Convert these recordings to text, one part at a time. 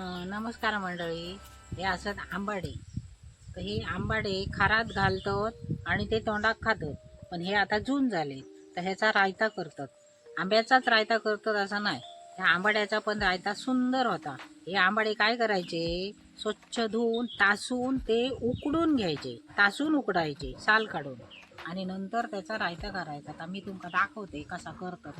नमस्कार मंडळी. हे असत आंबाडे. तर हे आंबाडे खारात घालतात आणि ते तोंडात खातात. पण हे आता जून झाले. तर ह्याचा रायता करतात. आंब्याचाच रायता करतात असं नाही. ह्या आंबाड्याचा पण रायता सुंदर होता. हे आंबाडे काय करायचे? स्वच्छ धुवून तासून ते उकडून घ्यायचे. तासून उकडायचे साल काढून. आणि नंतर त्याचा रायता करायचा. आता मी तुमका दाखवते कसा करतात.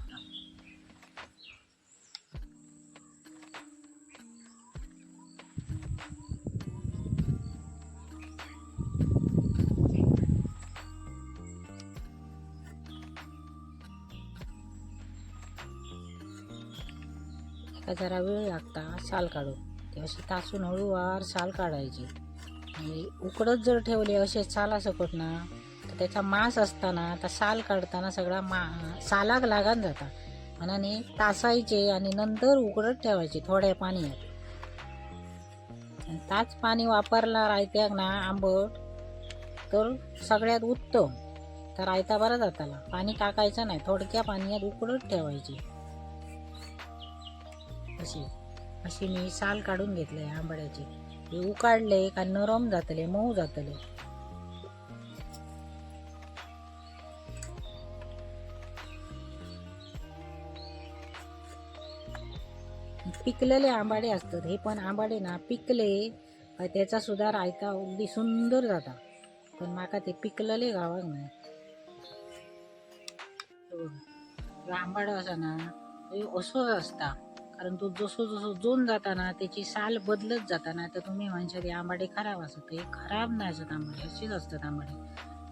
का. जरा वेळ लागता साल काढून. ते अशी तासून हळूवार साल काढायची. आणि उकडत जर ठेवले असे साला सकट ना तर त्याचा मांस असताना तर साल काढताना सगळा मा सालाक लागान जाता. मनाने तासायचे आणि नंतर उकडत ठेवायचे थोड्या पाण्यात. ताच पाणी वापरला रायत्याक ना आंबट तर सगळ्यात उत्तम. तर रायता बरा जाताला. पाणी टाकायचं नाही थोडक्या पाण्यात उकडत ठेवायची. अशी अशी मी साल काढून घेतले आंबाड्याची. हे उकाडले का नरम जातले मऊ जातले. पिकलेले आंबाडे असतात हे पण आंबाडे ना पिकले त्याचा सुद्धा रायता अगदी सुंदर जाता पण माका ते पिकलेले गावाक नाही. हो. आंबाडो असा ना असो असता. कारण तो जसो जसो जोन जाताना त्याची साल बदलत जाताना तर तुम्ही म्हणशात हे आंबाडे खराब असत हे खराब नाही असत आंबाडे असेच असतात आंबाडे.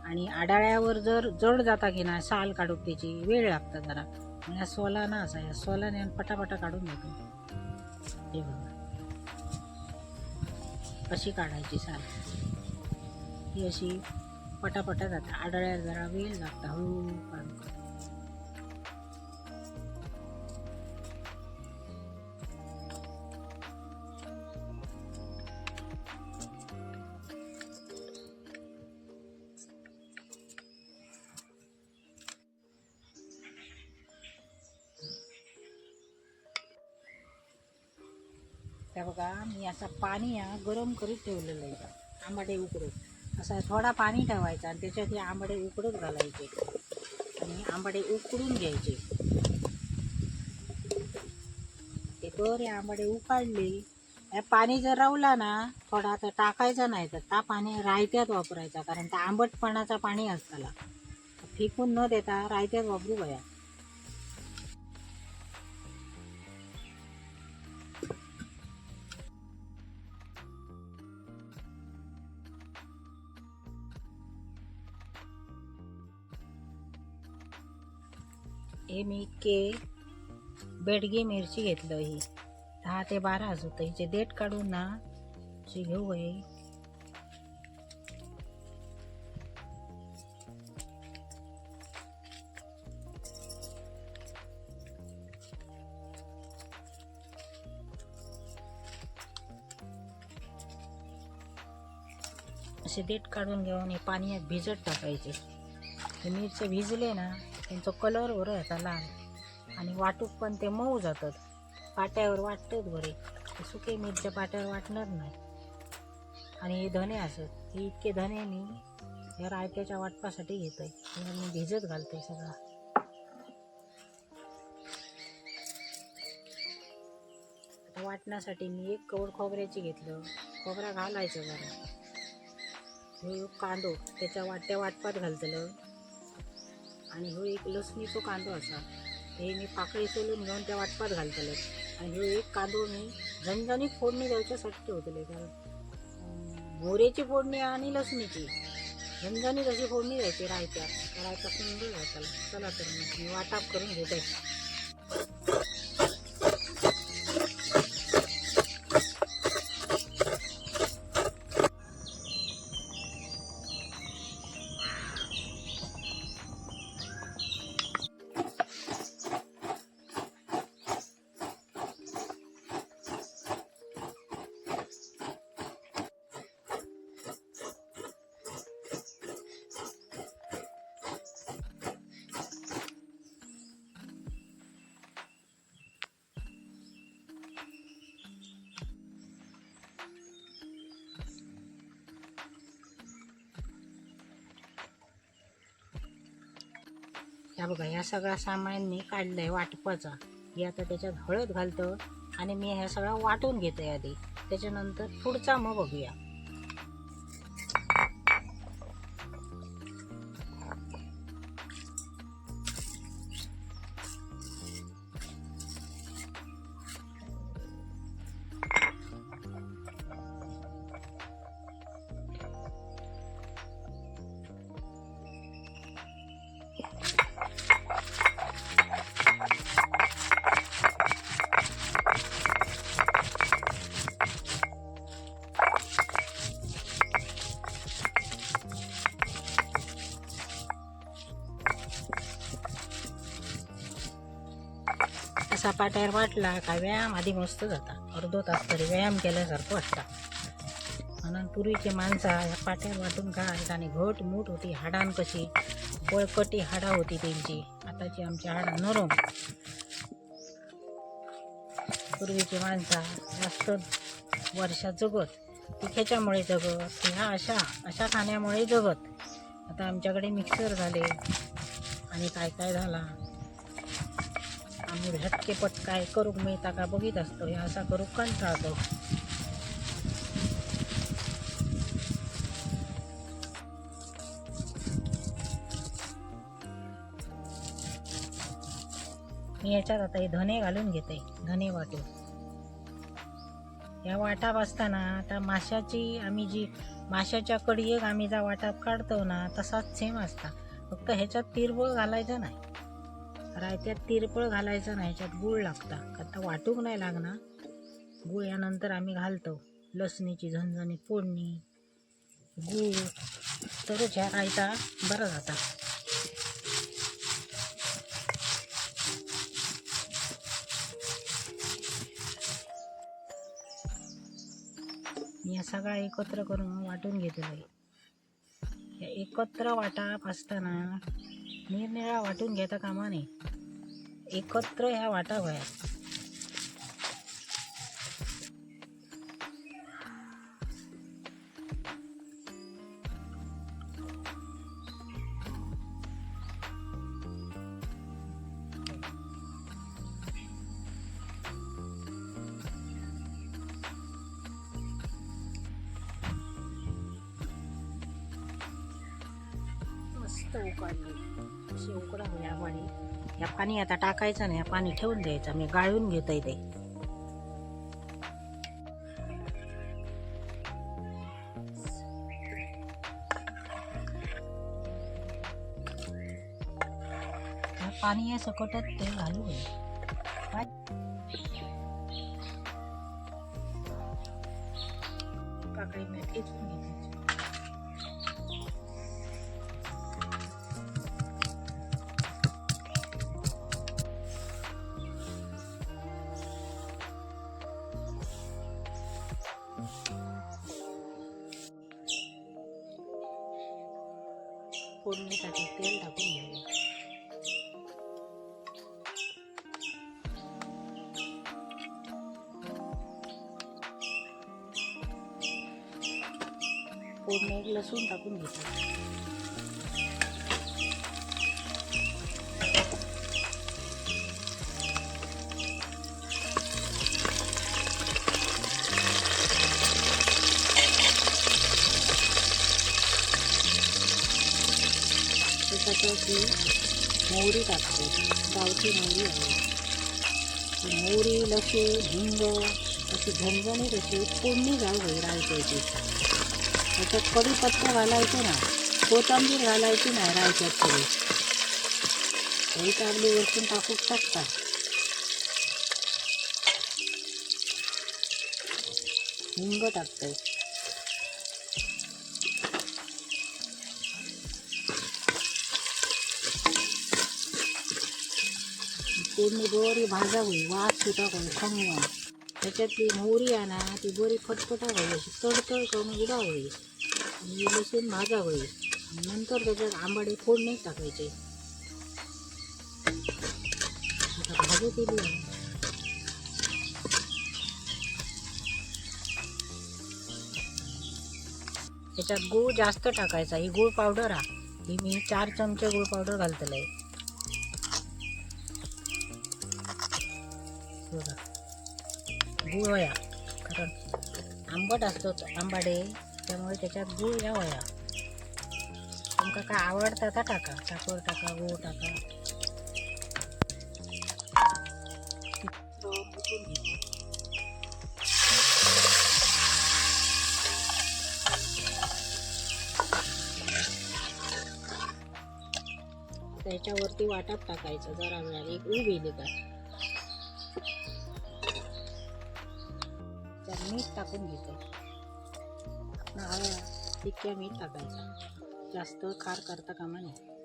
आणि आडाळ्यावर जर जड जाता की ना साल काढूक त्याची वेळ लागता जरा. या सोला ना असा या सोलाने पटापटा काढून घेतो हे बघा. कशी काढायची साल? ही अशी पटापटा जाता. आडाळ्यावर जरा वेळ लागता. हळू काढून. त्या बघा मी असा पाणी गरम करीत ठेवलेलं आहे आंबाडे उकडून. असा थोडा पाणी ठेवायचा आणि त्याच्यात हे आंबाडे उकडत घालायचे. आणि आंबाडे उकडून घ्यायचे. ते तर हे आंबाडे उकाडले. हे पाणी जर रावला ना थोडा तर टाकायचा नाही तर ता पाणी रायत्यात वापरायचा कारण त्या आंबटपणाचा पाणी असताला. फेकून न देता रायत्यात वापरू बया. हे मी इतके बेडगी मिरची घेतलं ही. दहा ते बारा होतं हिचे देठ काढून ना अशी घेऊ आहे असे देठ काढून घेऊन हे पाण्यात भिजत टाकायचे. हे मिरचे भिजले ना त्यांचा कलर बरं येता लाल. आणि वाटूक पण ते मऊ जातात. पाट्यावर वाटतात बरे. ते सुके मिरच्या पाट्यावर वाटणार नाही. आणि हे धने असत हे इतके धने मी या रायत्याच्या वाटपासाठी घेत आहे मी भिजत घालते सगळा. आता वाटण्यासाठी मी एक कवड खोबऱ्याची घेतलं. खोबरा घालायचं जरा. हे कांदो त्याच्या वाट्या वाटपात घालतलं. आणि ह्यो एक लसणीचो कांदो असा. हे मी पाकळी सोलून घेऊन त्या वाटपात घालतले. आणि ह्यो एक कांदो मी झणझणीत फोडणी द्यायच्यासाठी ठेवतले. कारण अं, फोडणी आणि लसणीची. झणझणीत अशी फोडणी द्यायची रायत्या. रायता सुंदर घालतला. चला तर मी वाटाप करून घेते. हा बघा ह्या सगळा सामान मी काढलंय वाटपाचा. हे आता त्याच्यात हळद घालतं आणि मी ह्या सगळा वाटून घेतोय आधी. त्याच्यानंतर पुढचा मग बघूया. पाट्यावर वाटला का व्यायाम? आधी मस्त जाता अर्धो तास तरी व्यायाम केल्यासारखं वाटता म्हणून पूर्वीची माणसं ह्या पाट्यावर वाटून घालत आणि घट मूठ होती हाडां कशी बळकटी हाडा होती त्यांची. आताची आमची हाडा नरम. पूर्वीची माणसं जास्त वर्षात जगत ती ह्याच्यामुळे जगत ती ह्या अशा अशा खाण्यामुळे जगत. आता आमच्याकडे मिक्सर झाले. आणि काय काय झाला? त्यामुळे हटकेपट काय करूक मिळता का बघित असतो हे असा करूक कंटाळतो. मी याच्यात आता हे धने घालून घेते धने वाटून. या वाटाप असताना आता माशाची आम्ही जी माशाच्या कडी एक आम्ही जा वाटाप काढतो ना तसाच सेम असता. फक्त ह्याच्यात तिरबळ घालायचं नाही. रायत्यात तिरपळ घालायचं नाही ह्याच्यात गूळ लागता. आता वाटूक नाही लागणार. गुळ यानंतर आम्ही घालतो. लसणीची झणझणी फोडणी गूळ. तरच ह्या रायता बरं जाता या सगळा एकत्र करून वाटून घेतलं या एकत्र वाटाप असताना निरनिळा वाटून घेता कामा नये. एकत्र ह्या वाटा वया मस्त उकडली अशी उकळावी होया पाणी या पाणी आता टाकायचं नाही या पाणी ठेवून द्यायचं. मी गाळून घेतोय ते. पाणी या सकटत ते घालू काकडी मी ठेचून घेते फोडणीसाठी तेल टाकून घ्यावे फोडणी लसूण टाकून घेतात त्याच्यात मोहरी टाकतो गावठी मोहरी आहे ती मोहरी लसूण हिंग अशी झणझणीत अशी फोडणी जाऊ गई रायच्याची त्याच्यात कढीपत्ता घालायचं ना कोथिंबीर घालायची नाही रायच्यात तरी तरी काढली वरतून टाकू शकता हिंग टाकतोय फोडणी बरी भाजावी वास सुटा होई खमंग त्याच्यातली मोहरी आहे ना ती बरी फटफटा होईल अशी तडतड करून उडा होईल आणि लसूण भाजा होईल नंतर त्याच्यात आंबाडे फोडणीच टाकायचे. आता भाजी केली आहे. त्याच्यात गूळ जास्त टाकायचा. ही गूळ पावडर हा ही मी चार चमचे गूळ पावडर घालतलंय. गुळ वया कारण आंबट असतो आंबाडे त्यामुळे त्याच्यात गुळ या वया तुमका काय आवडता ता टाका साखर टाका गुळ टाका. त्याच्यावरती वाटप टाकायचं जरा वेळा एक उभी का? टाकून घेतो. हवा तितक्या मीठ टाकायचं. जास्त खार करता कामा नये.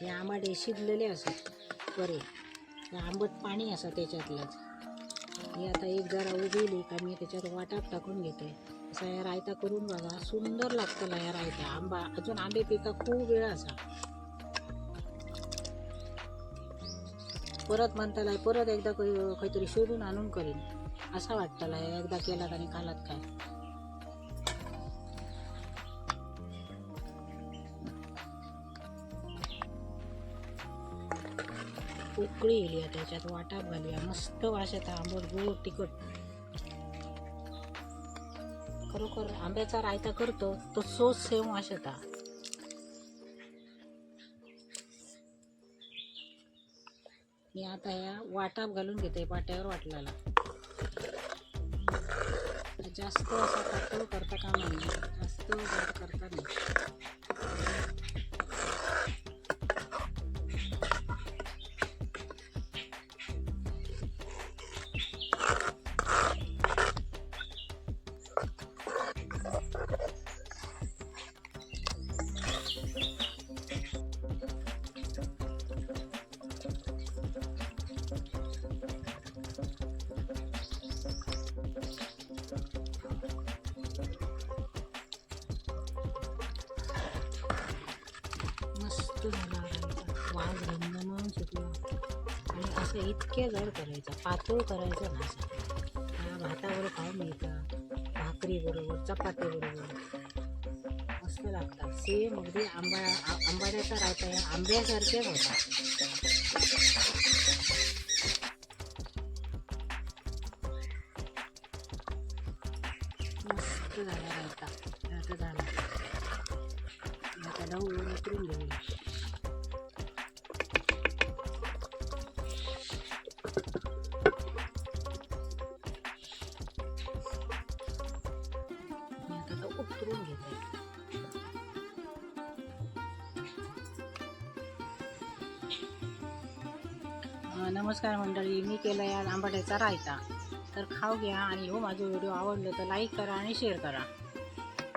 हे आंबाडे शिजलेले असत बरे. हे आंबट पाणी असं त्याच्यातलंच. हे आता एक जरा उभिली का मी त्याच्यात वाटाप टाकून घेते. असा या रायता करून बघा सुंदर लागतं या रायता. आंबा अजून आंबे पिका खूप वेळ असा. परत म्हणताला परत एकदा काहीतरी शोधून आणून करीन. असा वाटताला एकदा केलात आणि खालात काय. उकळी येईल त्याच्यात वाटाप घालूया. मस्त वास येता आंबट गोड तिखट. खरोखर आंब्याचा रायता करतो तो सोस सेम वास येता मी आता या वाटाप घालून घेते पाट्यावर वाटलेला. जास्त असा पातळ करता कामा नये. जास्त करता नाही. झाला वाज वास सुटला आणि असं इतक्या जड करायचं पातळ करायचं ना भातावर हा भाताबरोबर खाऊन मिळतं भाकरीबरोबर चपातीबरोबर मस्त लागतात सेम अगदी आंबा आंबाड्याचा राहता या आंब्यासारखेच होता नमस्कार मंडळी मी केलं या आंबाड्याचा रायता. तर खाऊ घ्या आणि हो माझा व्हिडिओ आवडलं तर लाईक करा आणि शेअर करा.